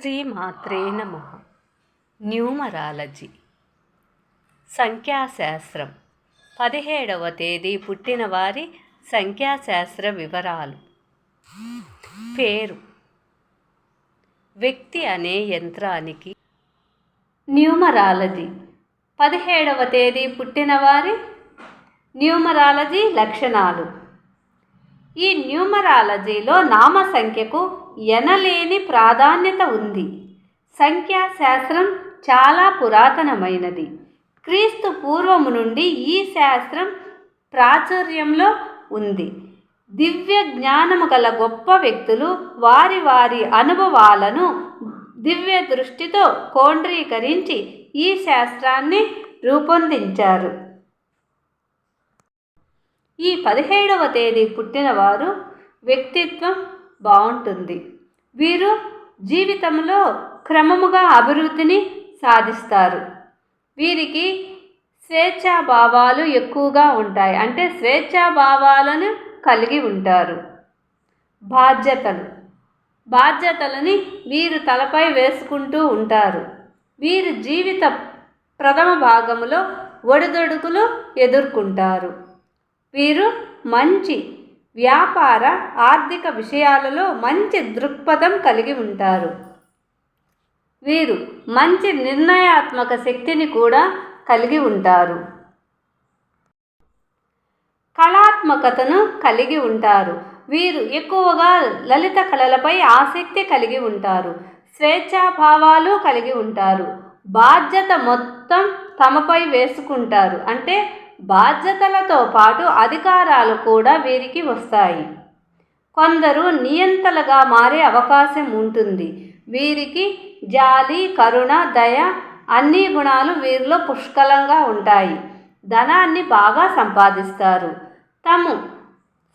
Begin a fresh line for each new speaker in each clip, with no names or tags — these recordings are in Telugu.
శ్రీమాత్రే నమ. న్యూమరాలజీ. సంఖ్యాశాస్త్రం. పదిహేడవ తేదీ పుట్టిన వారి సంఖ్యాశాస్త్ర వివరాలు. పేరు. వ్యక్తి అనే యంత్రానికి న్యూమరాలజీ. పదిహేడవ తేదీ పుట్టినవారి న్యూమరాలజీ లక్షణాలు. ఈ న్యూమరాలజీలో నామ సంఖ్యకు ఎనలేని ప్రాధాన్యత ఉంది. సంఖ్యాశాస్త్రం చాలా పురాతనమైనది. క్రీస్తు పూర్వము నుండి ఈ శాస్త్రం ప్రాచుర్యంలో ఉంది. దివ్య జ్ఞానము గల గొప్ప వ్యక్తులు వారి వారి అనుభవాలను దివ్య దృష్టితో కోండ్రీకరించి ఈ శాస్త్రాన్ని రూపొందించారు. ఈ పదిహేడవ తేదీ పుట్టినవారు వ్యక్తిత్వం బాగుంటుంది. వీరు జీవితంలో క్రమముగా అభివృద్ధిని సాధిస్తారు. వీరికి స్వేచ్ఛా భావాలు ఎక్కువగా ఉంటాయి. అంటే స్వేచ్ఛా భావాలను కలిగి ఉంటారు. బాధ్యతలు. బాధ్యతలని వీరు తలపై వేసుకుంటూ ఉంటారు. వీరు జీవిత ప్రథమ భాగంలో ఒడిదొడుకులు ఎదుర్కొంటారు. వీరు మంచి వ్యాపార ఆర్థిక విషయాలలో మంచి దృక్పథం కలిగి ఉంటారు. వీరు మంచి నిర్ణయాత్మక శక్తిని కూడా కలిగి ఉంటారు. కళాత్మకతను కలిగి ఉంటారు. వీరు ఎక్కువగా లలిత కళలపై ఆసక్తి కలిగి ఉంటారు. స్వేచ్ఛాభావాలు కలిగి ఉంటారు. బాధ్యత మొత్తం తమపై వేసుకుంటారు. అంటే బాధ్యతలతో పాటు అధికారాలు కూడా వీరికి వస్తాయి. కొందరు నియంతలుగా మారే అవకాశం ఉంటుంది. వీరికి జాలి కరుణ దయ అన్ని గుణాలు వీరిలో పుష్కలంగా ఉంటాయి. ధనాన్ని బాగా సంపాదిస్తారు. తాము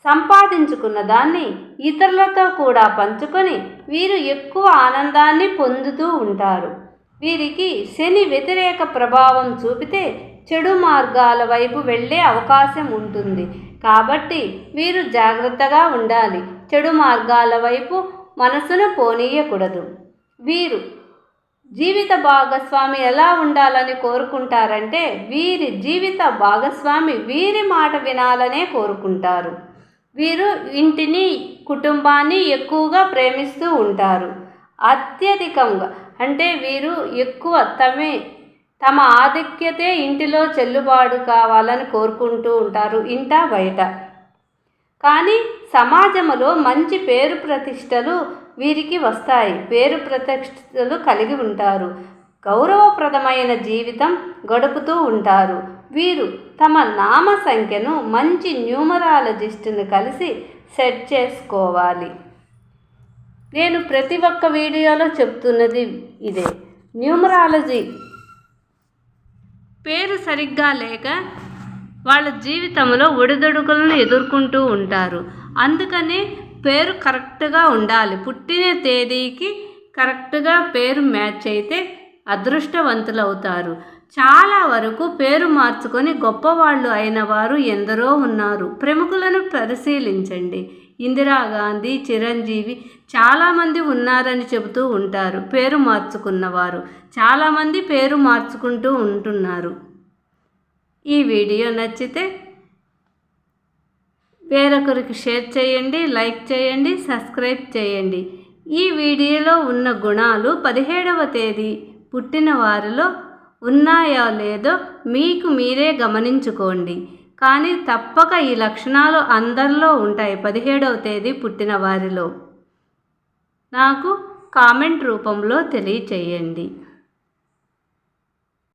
సంపాదించుకున్న దాన్ని ఇతరులతో కూడా పంచుకొని వీరు ఎక్కువ ఆనందాన్ని పొందుతూ ఉంటారు. వీరికి శని వ్యతిరేక ప్రభావం చూపితే చెడు మార్గాల వైపు వెళ్ళే అవకాశం ఉంటుంది. కాబట్టి వీరు జాగ్రత్తగా ఉండాలి. చెడు మార్గాల వైపు మనసును పోనీయకూడదు. వీరు జీవిత భాగస్వామి ఎలా ఉండాలని కోరుకుంటారంటే వీరి జీవిత భాగస్వామి వీరి మాట వినాలనే కోరుకుంటారు. వీరు ఇంటిని కుటుంబాన్ని ఎక్కువగా ప్రేమిస్తూ ఉంటారు. అత్యధికంగా అంటే వీరు ఎక్కువ తమే తమ ఆధిక్యతే ఇంటిలో చెల్లుబాటు కావాలని కోరుకుంటూ ఉంటారు ఇంట బయట. కానీ సమాజంలో మంచి పేరు ప్రతిష్టలు వీరికి వస్తాయి. పేరు ప్రతిష్టలు కలిగి ఉంటారు. గౌరవప్రదమైన జీవితం గడుపుతూ ఉంటారు. వీరు తమ నామ సంఖ్యను మంచి న్యూమరాలజిస్టును కలిసి సెట్ చేసుకోవాలి. నేను ప్రతి ఒక్క వీడియోలో చెప్తున్నది ఇదే. న్యూమరాలజీ పేరు సరిగ్గా లేక వాళ్ళ జీవితంలో ఒడిదొడుకులను ఎదుర్కొంటూ ఉంటారు. అందుకని పేరు కరెక్ట్గా ఉండాలి. పుట్టిన తేదీకి కరెక్ట్గా పేరు మ్యాచ్ అయితే అదృష్టవంతులు అవుతారు చాలా వరకు పేరు మార్చుకొని గొప్పవాళ్ళు అయిన వారు ఎందరో ఉన్నారు. ప్రముఖులను పరిశీలించండి. ఇందిరాగాంధీ చిరంజీవి చాలామంది ఉన్నారని చెబుతూ ఉంటారు. పేరు మార్చుకున్నవారు చాలామంది పేరు మార్చుకుంటూ ఉంటున్నారు. ఈ వీడియో నచ్చితే వేరొకరికి షేర్ చేయండి లైక్ చేయండి సబ్స్క్రైబ్ చేయండి. ఈ వీడియోలో ఉన్న గుణాలు పదిహేడవ తేదీ పుట్టిన వారిలో ఉన్నాయో లేదో మీకు మీరే గమనించుకోండి. కానీ తప్పక ఈ లక్షణాలు అందరిలో ఉంటాయి పదిహేడవ తేదీ పుట్టిన వారిలో నాకు కామెంట్ రూపంలో తెలియచేయండి.